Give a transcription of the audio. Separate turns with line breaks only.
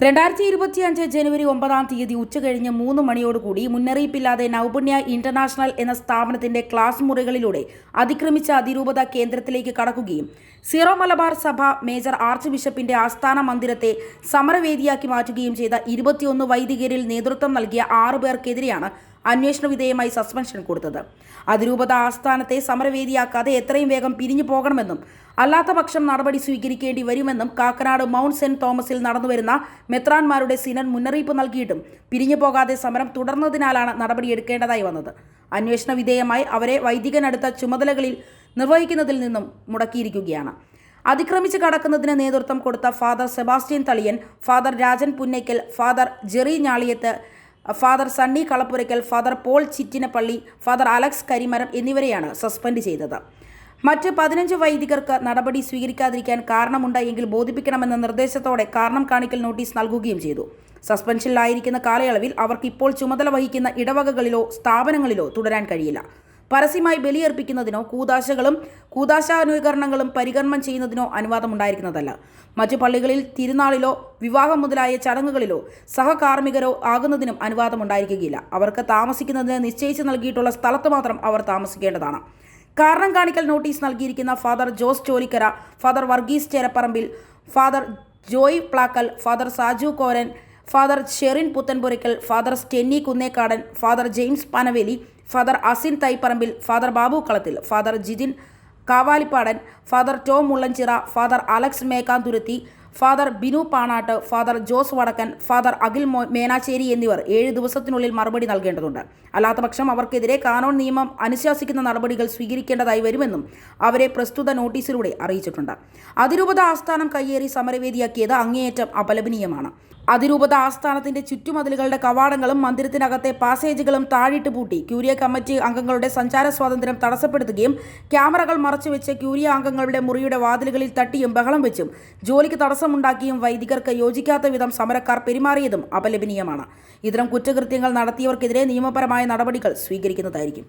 രണ്ടായിരത്തി ഇരുപത്തിയഞ്ച് ജനുവരി ഒമ്പതാം തീയതി ഉച്ചകഴിഞ്ഞ് മൂന്ന് മണിയോടുകൂടി മുന്നറിയിപ്പില്ലാതെ നൗപുണ്യ ഇന്റർനാഷണൽ എന്ന സ്ഥാപനത്തിന്റെ ക്ലാസ് മുറികളിലൂടെ അതിക്രമിച്ച അതിരൂപത കേന്ദ്രത്തിലേക്ക് കടക്കുകയും സീറോ മലബാർ സഭ മേജർ ആർച്ച് ബിഷപ്പിന്റെ ആസ്ഥാന മന്ദിരത്തെ സമരവേദിയാക്കി മാറ്റുകയും ചെയ്ത ഇരുപത്തിയൊന്ന് വൈദികരിൽ നേതൃത്വം നൽകിയ ആറു പേർക്കെതിരെയാണ് അന്വേഷണ വിധേയമായി സസ്പെൻഷൻ കൊടുത്തത്. അതിരൂപത ആസ്ഥാനത്തെ സമരവേദിയാക്കാതെ എത്രയും വേഗം പിരിഞ്ഞു പോകണമെന്നും അല്ലാത്ത പക്ഷം നടപടി സ്വീകരിക്കേണ്ടി വരുമെന്നും കാക്കനാട് മൗണ്ട് സെന്റ് തോമസിൽ നടന്നുവരുന്ന മെത്രാൻമാരുടെ സിനൻ മുന്നറിയിപ്പ് നൽകിയിട്ടും പിരിഞ്ഞു പോകാതെ സമരം തുടർന്നതിനാലാണ് നടപടിയെടുക്കേണ്ടതായി വന്നത്. അന്വേഷണ വിധേയമായി അവരെ വൈദികനടുത്ത ചുമതലകളിൽ നിർവഹിക്കുന്നതിൽ നിന്നും മുടക്കിയിരിക്കുകയാണ്. അതിക്രമിച്ച് കടക്കുന്നതിന് നേതൃത്വം കൊടുത്ത father Sebastian Thaliyan father Rajan Punnakkal father Jerry Njaliyath father Sunny Kalappurakkal father Paul Chittinappilly father Alex Karimaram എന്നിവരെയാണ് സസ്പെൻഡ് ചെയ്തത്. മറ്റ് പതിനഞ്ച് വൈദികർക്ക് നടപടി സ്വീകരിക്കാതിരിക്കാൻ കാരണമുണ്ട് എങ്കിൽ ബോധിപ്പിക്കണമെന്ന നിർദ്ദേശത്തോടെ കാരണം കാണിക്കൽ നോട്ടീസ് നൽകുകയും ചെയ്തു. സസ്പെൻഷനിലായിരിക്കുന്ന കാലയളവിൽ അവർക്ക് ഇപ്പോൾ ചുമതല വഹിക്കുന്ന ഇടവകകളിലോ സ്ഥാപനങ്ങളിലോ തുടരാൻ കഴിയില്ല. പരസ്യമായി ബലിയർപ്പിക്കുന്നതിനോ കൂതാശകളും കൂതാശാനുകരണങ്ങളും പരികർമ്മം ചെയ്യുന്നതിനോ അനുവാദമുണ്ടായിരിക്കുന്നതല്ല. മറ്റു പള്ളികളിൽ തിരുനാളിലോ വിവാഹം മുതലായ ചടങ്ങുകളിലോ സഹകാർമ്മികരോ ആകുന്നതിനും അനുവാദമുണ്ടായിരിക്കുകയില്ല. അവർക്ക് താമസിക്കുന്നതിന് നിശ്ചയിച്ച് നൽകിയിട്ടുള്ള സ്ഥലത്ത് മാത്രം അവർ താമസിക്കേണ്ടതാണ്. കാരണം കാണിക്കൽ നോട്ടീസ് നൽകിയിരിക്കുന്ന father Jose Cholikkara father Varghese Cherapparambil father Joy Plakkal father Saju Koran father Sherin Puthenpurakkal father Stenny Kunnekkadan father James Panaveli father Asin Thaiparambil father Babu Kalathil father Jithin Kavalippadan father Tom Mullanchira father Alex Mekkanthuruthy father Binu Panatt father Jose Vadakkan father Akhil മോ മേനാച്ചേരി എന്നിവർ ഏഴ് ദിവസത്തിനുള്ളിൽ മറുപടി നൽകേണ്ടതുണ്ട്. അല്ലാത്തപക്ഷം അവർക്കെതിരെ Canon നിയമം അനുശാസിക്കുന്ന നടപടികൾ സ്വീകരിക്കേണ്ടതായി വരുമെന്നും അവരെ പ്രസ്തുത നോട്ടീസിലൂടെ അറിയിച്ചിട്ടുണ്ട്. അതിരൂപത ആസ്ഥാനം കയ്യേറി സമരവേദിയാക്കിയത് അങ്ങേയറ്റം അപലപനീയമാണ്. അതിരൂപത ആസ്ഥാനത്തിന്റെ ചുറ്റുമതിലുകളുടെ കവാടങ്ങളും മന്ദിരത്തിനകത്തെ പാസേജുകളും താഴിട്ട് പൂട്ടി ക്യൂരിയ കമ്മിറ്റി അംഗങ്ങളുടെ സഞ്ചാര സ്വാതന്ത്ര്യം തടസ്സപ്പെടുത്തുകയും ക്യാമറകൾ മറച്ചുവെച്ച് ക്യൂരിയ അംഗങ്ങളുടെ മുറിയുടെ വാതിലുകളിൽ തട്ടിയും ബഹളം വെച്ചും ജോലിക്ക് തടസ്സമുണ്ടാക്കിയും വൈദികർക്ക് യോജിക്കാത്ത വിധം സമരക്കാർ പെരുമാറിയതും അപലപനീയമാണ്. ഇത്തരം കുറ്റകൃത്യങ്ങൾ നടത്തിയവർക്കെതിരെ നിയമപരമായ നടപടികൾ സ്വീകരിക്കുന്നതായിരിക്കും.